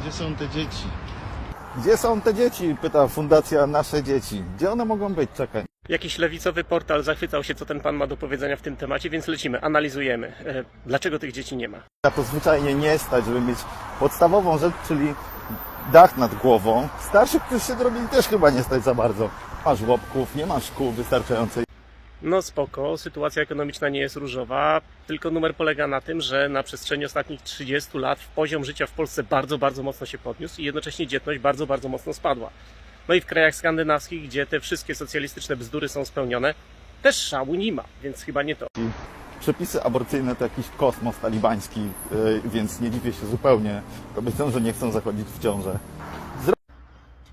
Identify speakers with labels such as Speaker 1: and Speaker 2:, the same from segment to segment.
Speaker 1: Gdzie są te dzieci?
Speaker 2: Gdzie są te dzieci? Pyta Fundacja Nasze Dzieci. Gdzie one mogą być? Czekaj.
Speaker 3: Jakiś lewicowy portal zachwycał się, co ten pan ma do powiedzenia w tym temacie, więc lecimy, analizujemy. E, Dlaczego tych dzieci nie ma?
Speaker 2: Na to zwyczajnie nie stać, żeby mieć podstawową rzecz, czyli dach nad głową. Starszych, którzy się drobili, też chyba nie stać za bardzo. Masz żłobków, nie masz szkół wystarczającej.
Speaker 3: No spoko, sytuacja ekonomiczna nie jest różowa, tylko numer polega na tym, że na przestrzeni ostatnich 30 lat poziom życia w Polsce bardzo, bardzo mocno się podniósł i jednocześnie dzietność bardzo, bardzo mocno spadła. No i w krajach skandynawskich, gdzie te wszystkie socjalistyczne bzdury są spełnione, też szału nie ma, więc chyba nie to.
Speaker 2: Przepisy aborcyjne to jakiś kosmos talibański, yy, więc nie dziwię się zupełnie kobietom, że nie chcą zachodzić w ciążę.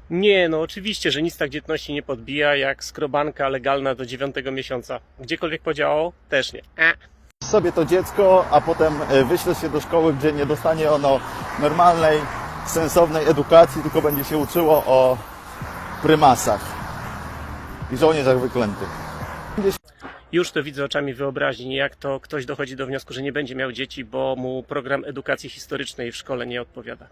Speaker 3: Nie, no oczywiście, że nic tak dzietności nie podbija jak skrobanka legalna do dziewiątego miesiąca. Gdziekolwiek podziałało? Też nie. E.
Speaker 2: sobie to dziecko, a potem e, wyślesz się do szkoły, gdzie nie dostanie ono normalnej, sensownej edukacji, tylko będzie się uczyło o prymasach i żołnierzach wyklętych.
Speaker 3: Już to widzę oczami wyobraźni, jak to ktoś dochodzi do wniosku, że nie będzie miał dzieci, bo mu program edukacji historycznej w szkole nie odpowiada.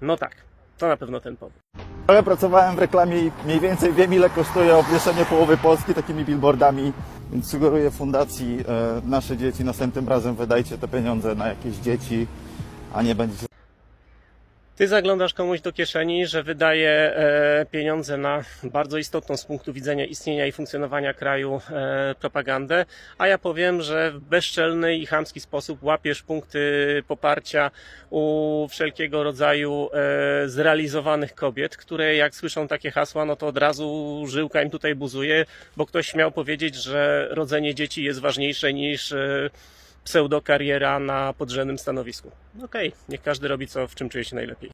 Speaker 3: No tak, to na pewno ten powód.
Speaker 2: Ale pracowałem w reklamie i mniej więcej wiem, ile kosztuje obwieszenie połowy Polski takimi billboardami, więc sugeruję fundacji e, Nasze Dzieci, następnym razem wydajcie te pieniądze na jakieś dzieci, a nie będziecie
Speaker 3: Ty zaglądasz komuś do kieszeni, że wydaje e, pieniądze na bardzo istotną z punktu widzenia istnienia i funkcjonowania kraju e, propagandę, a ja powiem, że w bezczelny i chamski sposób łapiesz punkty poparcia u wszelkiego rodzaju e, zrealizowanych kobiet, które jak słyszą takie hasła, no to od razu żyłka im tutaj buzuje, bo ktoś śmiał powiedzieć, że rodzenie dzieci jest ważniejsze niż pseudokariera na podrzędnym stanowisku. Okej, niech każdy robi co, w czym czuje się najlepiej.